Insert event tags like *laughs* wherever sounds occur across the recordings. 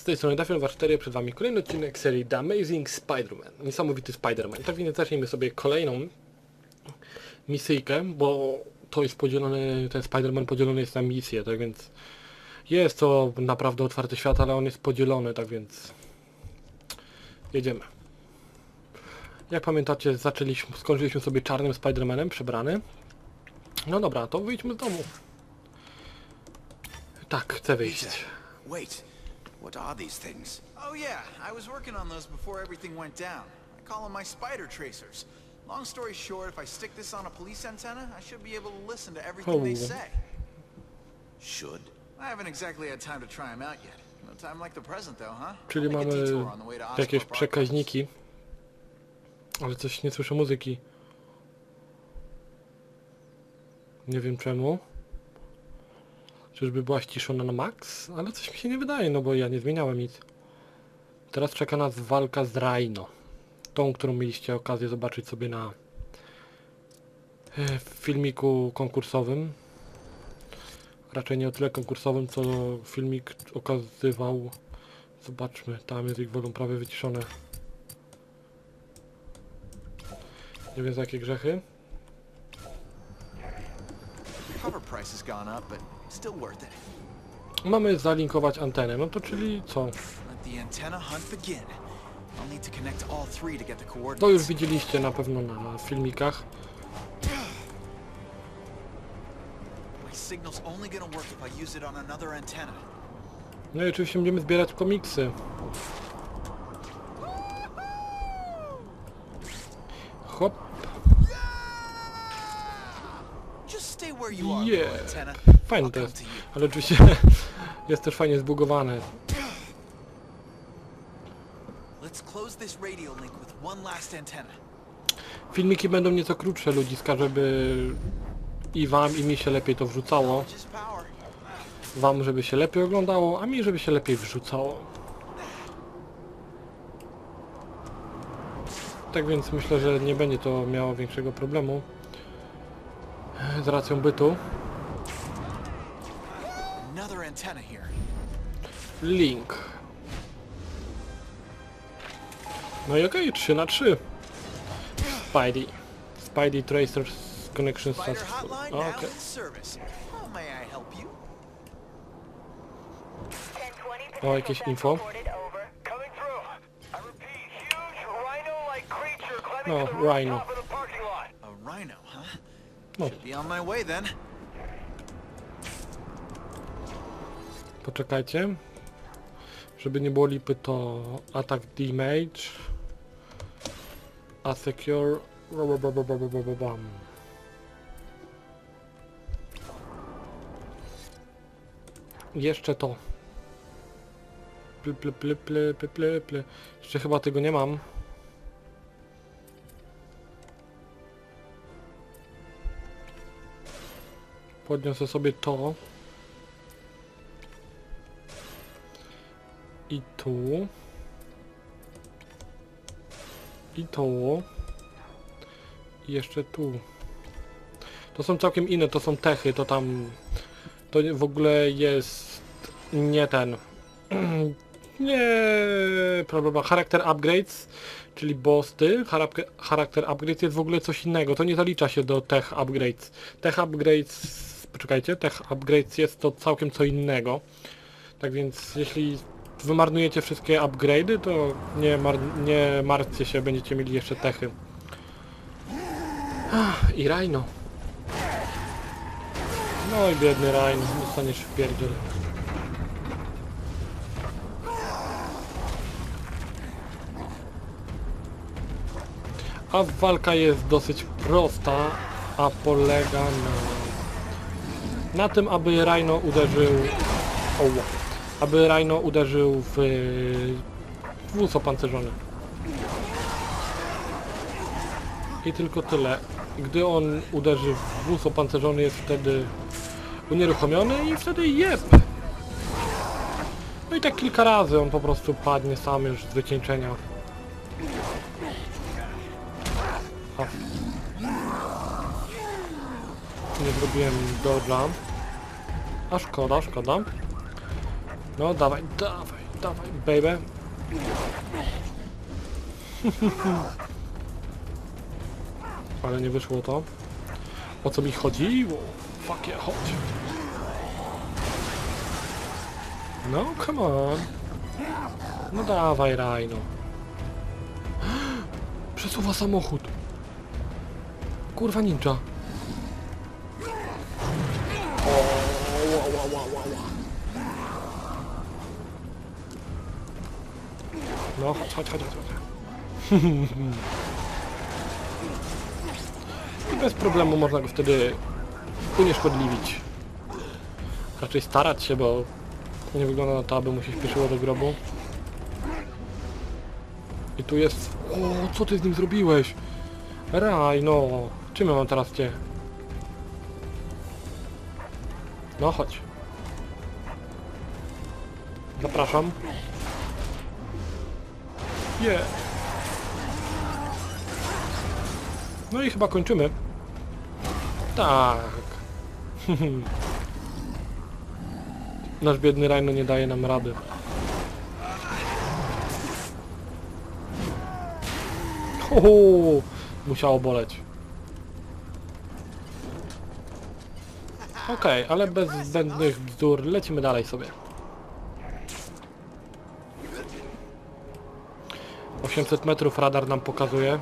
Z tej strony Dafion 4, przed wami kolejny odcinek serii The Amazing Spider-Man. Niesamowity Spider-Man. Tak więc zacznijmy sobie kolejną misyjkę, bo to jest podzielony, ten Spider-Man podzielony jest na misje, tak więc jest to naprawdę otwarty świat, ale on jest podzielony, tak więc jedziemy. Jak pamiętacie, zaczęliśmy, skończyliśmy sobie czarnym Spider-Manem przebrany. No dobra, to wyjdźmy z domu. Tak, chcę wyjść. Wait, what are these things? Oh yeah, I was working on those before everything went down. I call them my spider tracers. Long story short, if I stick this on a police antenna, I should be able to listen to everything they Oh. say. Should? I haven't exactly had time to try them out yet. No time like the present though, huh? Czyli I'll mamy detour on the way to jakieś przekaźniki. Ale coś nie słyszę muzyki. Nie wiem czemu. Czyżby była ściszona na max? Ale coś mi się nie wydaje, no bo ja nie zmieniałem nic. Teraz czeka nas walka z Rhino. Tą, którą mieliście okazję zobaczyć sobie na e, filmiku konkursowym. Raczej nie o tyle konkursowym, co filmik okazywał Zobaczmy, tam jest ich wolą prawie wyciszone. Nie wiem za jakie grzechy. Cover price has gone up, but still worth it. Mamy zalinkować antenę, no to czyli co? Let the antenna hunt begin. I'll need to connect all three to get the To już coordinates. widzieliście na pewno na filmikach. My signal's only gonna work if I use it on another antenna. No i oczywiście będziemy zbierać komiksy. Hop, Just stay where you are, Yeah. antenna. Fajne I'll to jest. Ale oczywiście *laughs* jest też fajnie antenna. Filmiki będą nieco krótsze ludziska, żeby i wam i mi się lepiej to wrzucało. Wam, żeby się lepiej oglądało, a mi, żeby się lepiej wrzucało. Tak więc myślę, że nie będzie to miało większego problemu z racją bytu. Antenna here. Link. No i okej, 3 na 3. Spidey. Spidey Tracers Connection Successful. hotline Okej. now in service. How may Poczekajcie. Żeby nie było lipy to attack damage. A secure. Ba, ba, ba, ba, ba, ba, ba, bam. Jeszcze to. Ple, ple, ple, ple, ple. Jeszcze chyba tego nie mam. Podniosę sobie to. I tu. I tu. I jeszcze tu. To są całkiem inne, to są techy, to tam... To w ogóle jest... Nie ten... *clears throat* nie... Problema. Charakter upgrades, czyli. Charakter, charakter upgrades jest w ogóle coś innego. To nie zalicza się do tech upgrades. Tech upgrades... Poczekajcie, tech upgrades jest to całkiem co innego. Tak więc jeśli wymarnujecie wszystkie upgrade'y, to nie, mar nie martwcie się, będziecie mieli jeszcze techy. Ach, I Rhino. No i biedny Rhino, dostaniesz w pierdziel. A walka jest dosyć prosta, a polega na... Na tym, aby Rhino uderzył... Oło. Aby Rhino uderzył w... w wóz opancerzony. I tylko tyle. Gdy on uderzy w wóz opancerzony jest wtedy unieruchomiony i wtedy jeb. No i tak kilka razy on po prostu padnie sam już z wycieńczenia. Nie zrobiłem dodge'a. A szkoda, szkoda. No dawaj, dawaj. Dawaj, baby. *laughs* Ale nie wyszło to. O co mi chodziło? Fuck yeah, chodź. No, come on. No dawaj, Rhino. *gasps* Przesuwa samochód. Kurwa ninja. Chodź, chodź, chodź. I *laughs* bez problemu można go wtedy unieszkodliwić. Raczej starać się, bo nie wygląda na to, aby mu się śpieszyło do grobu. I tu jest... O, co ty z nim zrobiłeś? Raj, no. Czym ja mam teraz cię? No, chodź. Zapraszam. Nie. No i chyba kończymy. Tak. *laughs* Nasz biedny Rhino nie daje nam rady. Oho, musiało boleć. Okej, ale bez zbędnych bzdur lecimy dalej sobie. 800 metrów radar nam pokazuje.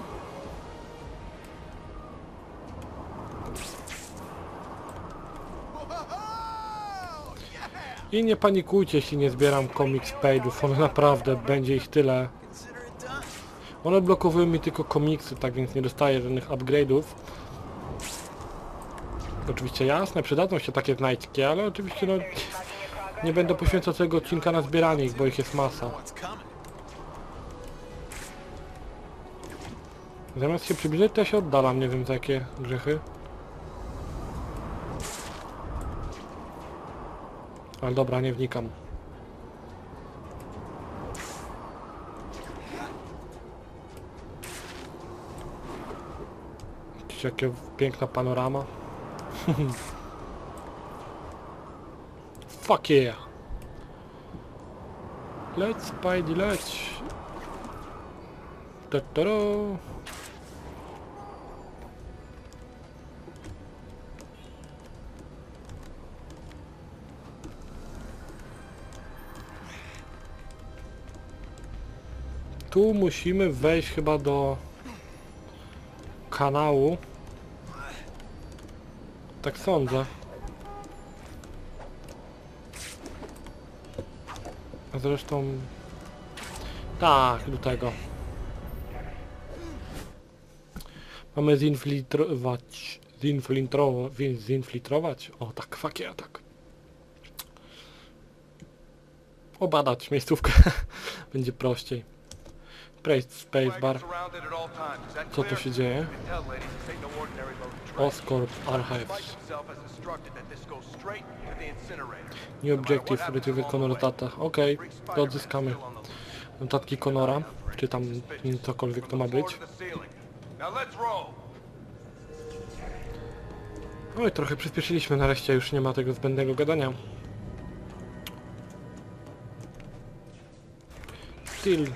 I nie panikujcie, jeśli nie zbieram comics page'ów, one naprawdę będzie ich tyle. One blokowują mi tylko komiksy, tak więc nie dostaję żadnych upgrade'ów. Oczywiście jasne, przydadzą się takie znajdźki, ale oczywiście no, nie będę poświęcał całego odcinka na zbieranie ich, bo ich jest masa. Zamiast się przybliżyć, to ja się oddalam, nie wiem za jakie grzechy. Ale dobra, nie wnikam. Widzicie, Jakie piękna panorama. *laughs* Fuck yeah! Leć, Spidey, leć! Ta-ta-ra. Tu musimy wejść chyba do kanału. Tak sądzę. Zresztą... Tak, do tego. Mamy zinfiltrować... Zinfiltrować... Zinfiltrować? O, tak, yeah, tak. Obadać miejscówkę. *laughs* Będzie prościej. Spacebar. Co tu się dzieje? Oscorp Archives. New objective retrieve Connor data. Okej, to odzyskamy notatki Connora, czy tam cokolwiek to ma być. Oj, trochę przyspieszyliśmy, nareszcie już nie ma tego zbędnego gadania. Still.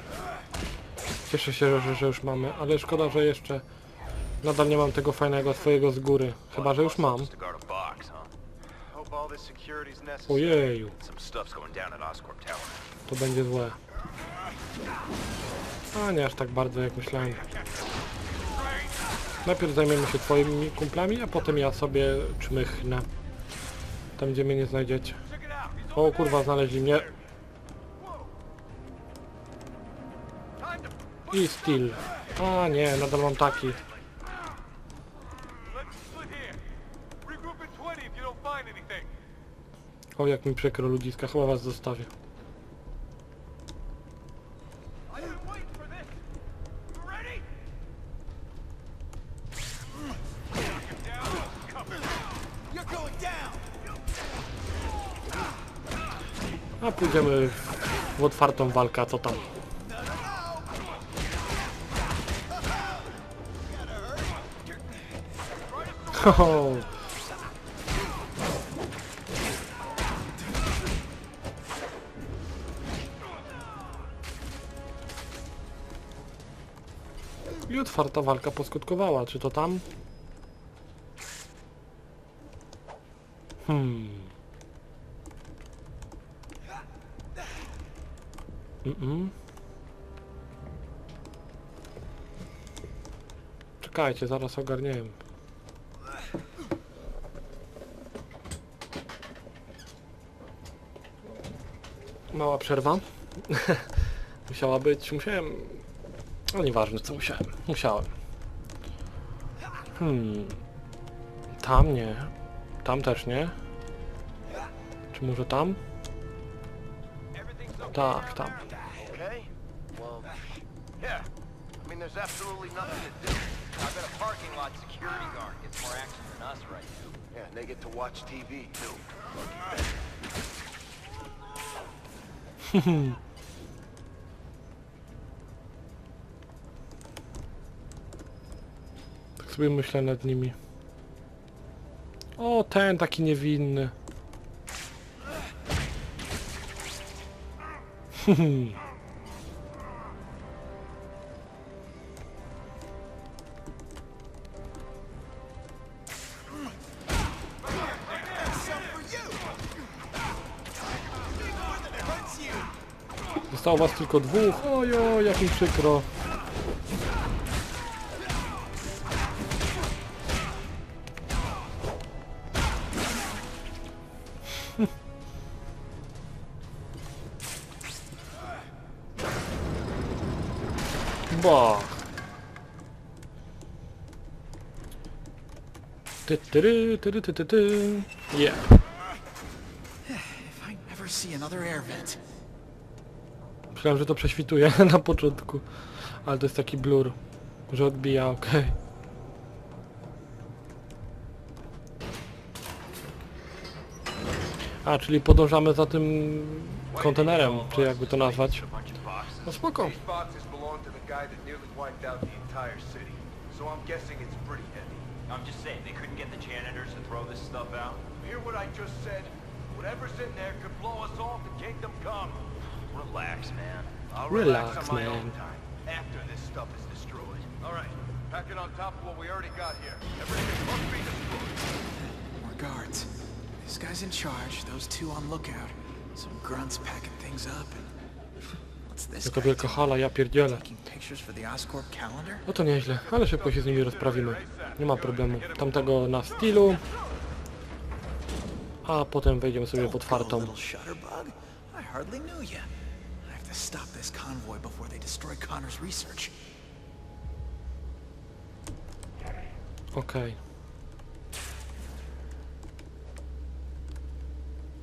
Cieszę się, że, że już mamy, ale szkoda, że jeszcze nadal nie mam tego fajnego swojego z góry. Chyba, że już mam. Ojeju, to będzie złe. A nie aż tak bardzo jak myślałem. Najpierw zajmiemy się twoimi kumplami, a potem ja sobie czmychnę. Tam gdzie mnie nie znajdziecie. O kurwa, znaleźli mnie. I Steel. A nie, nadal mam taki. Let's split here. Regroup in 20 if you don't find anything. O jak mi przykro ludziska, chyba was zostawię. A pójdziemy w otwartą walkę, co tam? Ho. I otwarta walka poskutkowała. Czy to tam? Hmm. Mm -mm. Czekajcie, zaraz ogarniemy. Mała przerwa. *laughs* Musiała być, musiałem... No nieważne co musiałem. Musiałem. Hmm. Tam nie. Tam też nie. Czy może tam? Tak, tam. Yeah, and they get to watch TV, too. *laughs* Tak sobie myślę nad nimi. O, ten taki niewinny. *laughs* Zostało was tylko dwóch. Ojo, jak mi przykro. *laughs* Ba. Ty, tyry, tyry, ty, ty, ty. Yeah. If I never see another air vent. Myślałem, że to prześwituje *laughs* na początku, ale to jest taki blur, że odbija, okej. A, czyli podążamy za tym kontenerem, czy jakby to nazwać. No spoko. Whatever's in there could blow us off kingdom come. Relax, man. I'll Relax, relax, on my man. own time, after this stuff is destroyed. All right, pack it on top of what we already got here. Everything must be destroyed. More guards. This guy's in charge. Those two on lookout. Some grunts packing things up. And what's this Jaka guy wielka hala, ja pierdzielę. No to nieźle, ale szybko się z nimi rozprawimy. Nie ma problemu. Tamtego na stylu. A potem wejdziemy sobie pod fartą. To stop this convoy before they destroy Connor's research. Okej.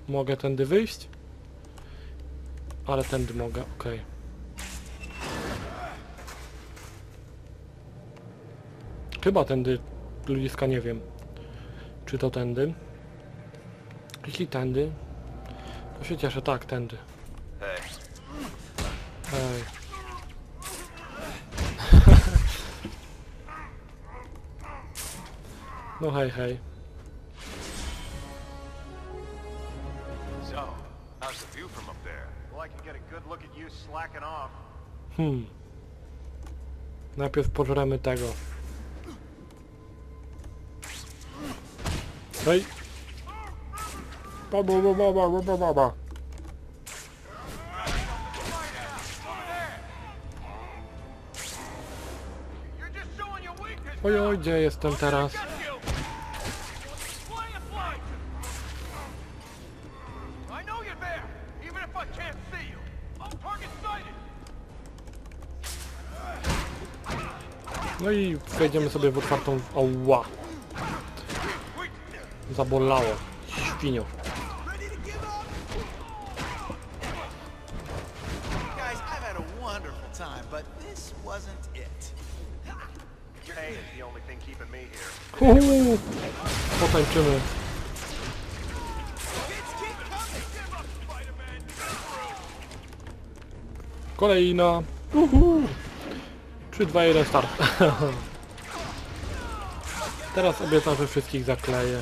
Mogę tędy wyjść? Ale tędy mogę, okej. Chyba tędy, ludziska, nie wiem. Czy to tędy? Jeśli tędy, to się cieszę, tak, tędy. Ej. No hej, hej. So, how's the view from up there? Well, I can get a good look at you slacking off. Hmm. Najpierw pożremy tego. Hej! Ba, ba, ba, ba, ba, ba, ba, ba. Oj, oj, gdzie jestem teraz? No i wejdziemy sobie w otwartą... Oła! Zabolało. Świnio. Uhu. Potańczymy. Kolejna. Uhu. 3, 2, 1, start. *laughs* Teraz obiecam, że wszystkich zakleję.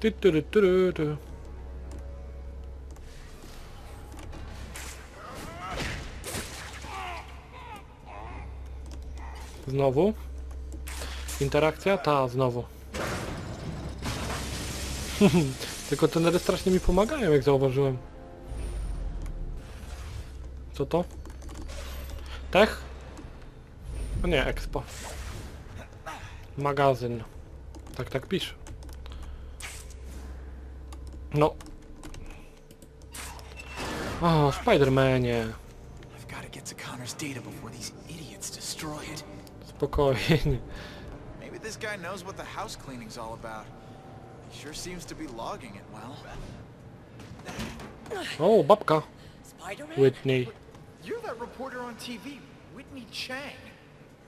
Ty, ty, ty, ty. Znowu? Interakcja? Ta, znowu. *laughs* Tylko tenery strasznie mi pomagają, jak zauważyłem. Co to? Tech? O nie, Expo. Magazyn. Tak, tak pisze. No. O, Spidermanie. I've got to get to Connor's data before these idiots destroy it. Spokojnie. Maybe this guy knows what the house cleaning's all about. He sure seems to be logging it well. O, babka. Whitney. You're that reporter on TV, Whitney Chang.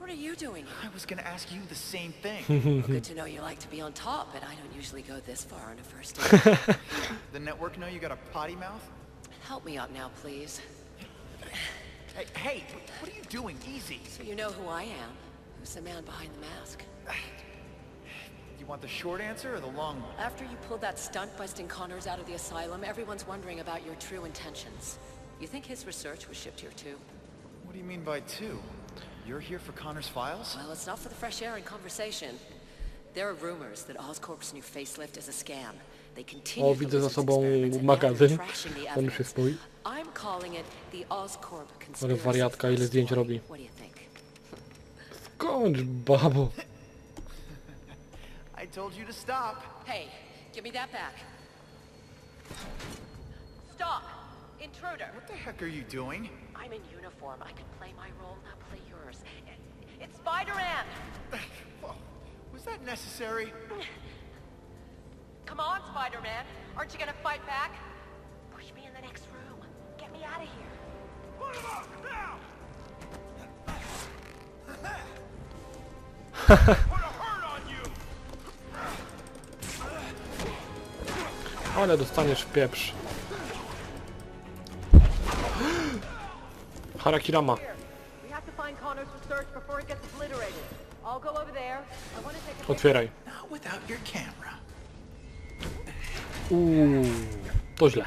What are you doing here? I was gonna ask you the same thing. *laughs* Good to know you like to be on top, but I don't usually go this far on a first date. *laughs* the network know you got a potty mouth? Help me out now, please. Hey, hey, what are you doing? Easy. So you know who I am. Who's the man behind the mask? You want the short answer or the long one? After you pulled that stunt busting Connors out of the asylum, everyone's wondering about your true intentions. You think his research was shipped here too? What do you mean by two? You're here for Connor's files? Well, it's not for the fresh air and conversation. There are rumors that Oscorp's new facelift is a scam. They continue O, the widzę za sobą experiments and now they're magazyn. the On już jest mój. I'm calling it the Oscorp Ale conspiracy. wariatka, ile zdjęć robi. What do you think? Kończ, babo. *laughs* I told you to stop. Hey, give me that back. Stop! Intruder! What the heck are you doing? I'm in uniform. I can play my role, now play yours. It's Spider-Man! Whoa, Was that necessary? Come on, Spider-Man! Aren't you gonna fight back? Push me in the next room. Get me out of here. Put him up, now! Put a hurt on you! Ale dostaniesz w pieprz. A Otwieraj. Not without your camera. Uuu, to źle.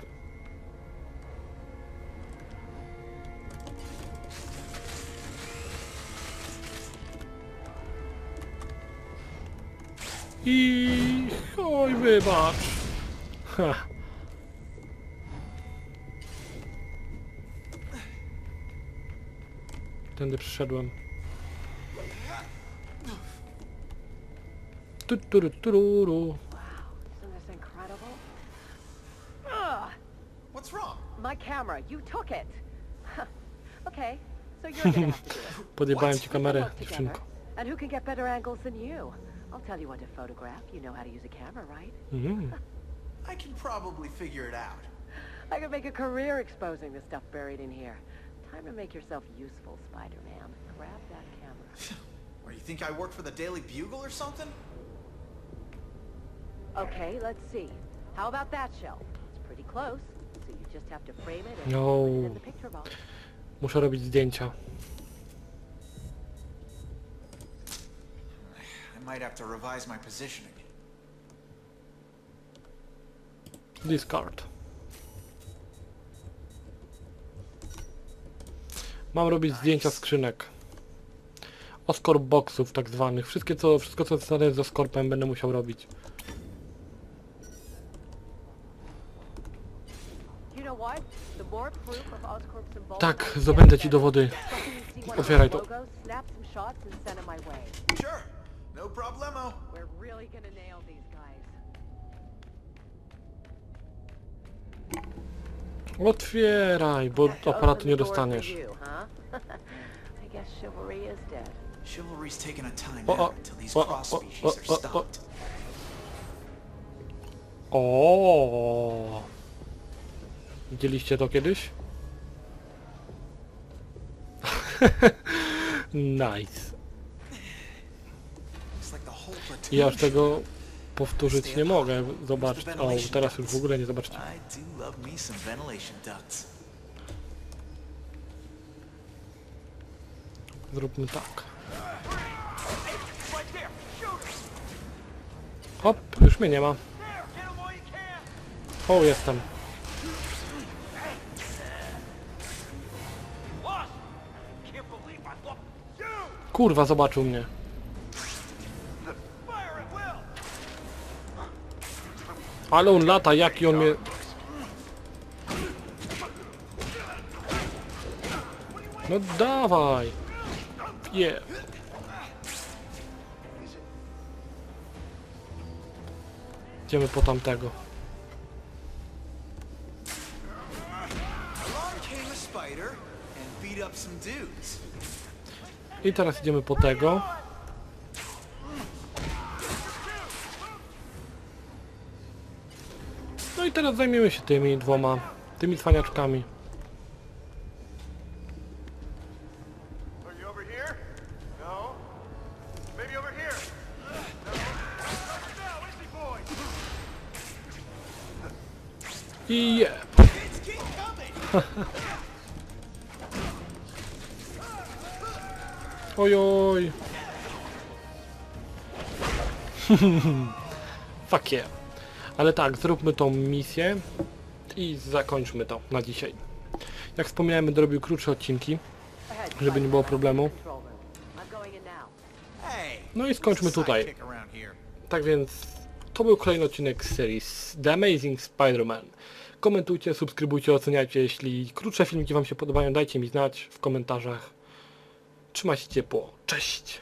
I oj, wybacz. Ha. Tędy przyszedłem. Tu, tu, tu, tu, ru, ru. Isn't this incredible? Ugh, What's wrong? my camera. You took it. *laughs* okay, so you're gonna have to do it. *laughs* Podjebałem ci We kamerę, dziewczynko. And who can get better angles than you? I'll tell you what to photograph. You know how to use a camera, right? Mm. I can probably figure it out. *laughs* I could make a career exposing the stuff buried in here. Time to make yourself useful, Spider-Man. Grab that camera. *laughs* Or you think I work for the Daily Bugle or something? Okay, let's see. How about that shelf? It's pretty close, so you just have to frame it and No. put it in the picture box. Muszę robić zdjęcia. I might have to revise my positioning. Discard. Mam robić zdjęcia skrzynek. Oscorp boxów tak zwanych. Wszystkie co, wszystko co związane z Oscorpem będę musiał robić. Tak, zdobędę ci dowody. Otwieraj to. no problemo. We're really gonna nail these Otwieraj, bo aparatu nie dostaniesz. *laughs* Chivalry's a time O, o, out until these o, cross o, species o, are o, o. stopped. O. Widzieliście to kiedyś? *laughs* nice. Ja już tego powtórzyć nie mogę. Zobacz. O, teraz już w ogóle nie zobaczcie. Zróbmy tak. Hop, już mnie nie ma. O, jestem. Kurwa, zobaczył mnie. Ale on lata, jaki on mnie... No dawaj. Je. Idziemy po tamtego. I teraz idziemy po tego. No i teraz zajmiemy się tymi dwoma, tymi cwaniaczkami. I keep coming! *laughs* Ojoj. *laughs* Fuck yeah. Ale tak, zróbmy tą misję i zakończmy to na dzisiaj. Jak wspomniałem, będę robił krótsze odcinki, żeby nie było problemu. No i skończmy tutaj. Tak więc to był kolejny odcinek z serii The Amazing Spider-Man. Komentujcie, subskrybujcie, oceniajcie. Jeśli krótsze filmiki Wam się podobają, dajcie mi znać w komentarzach. Trzymajcie ciepło. Cześć!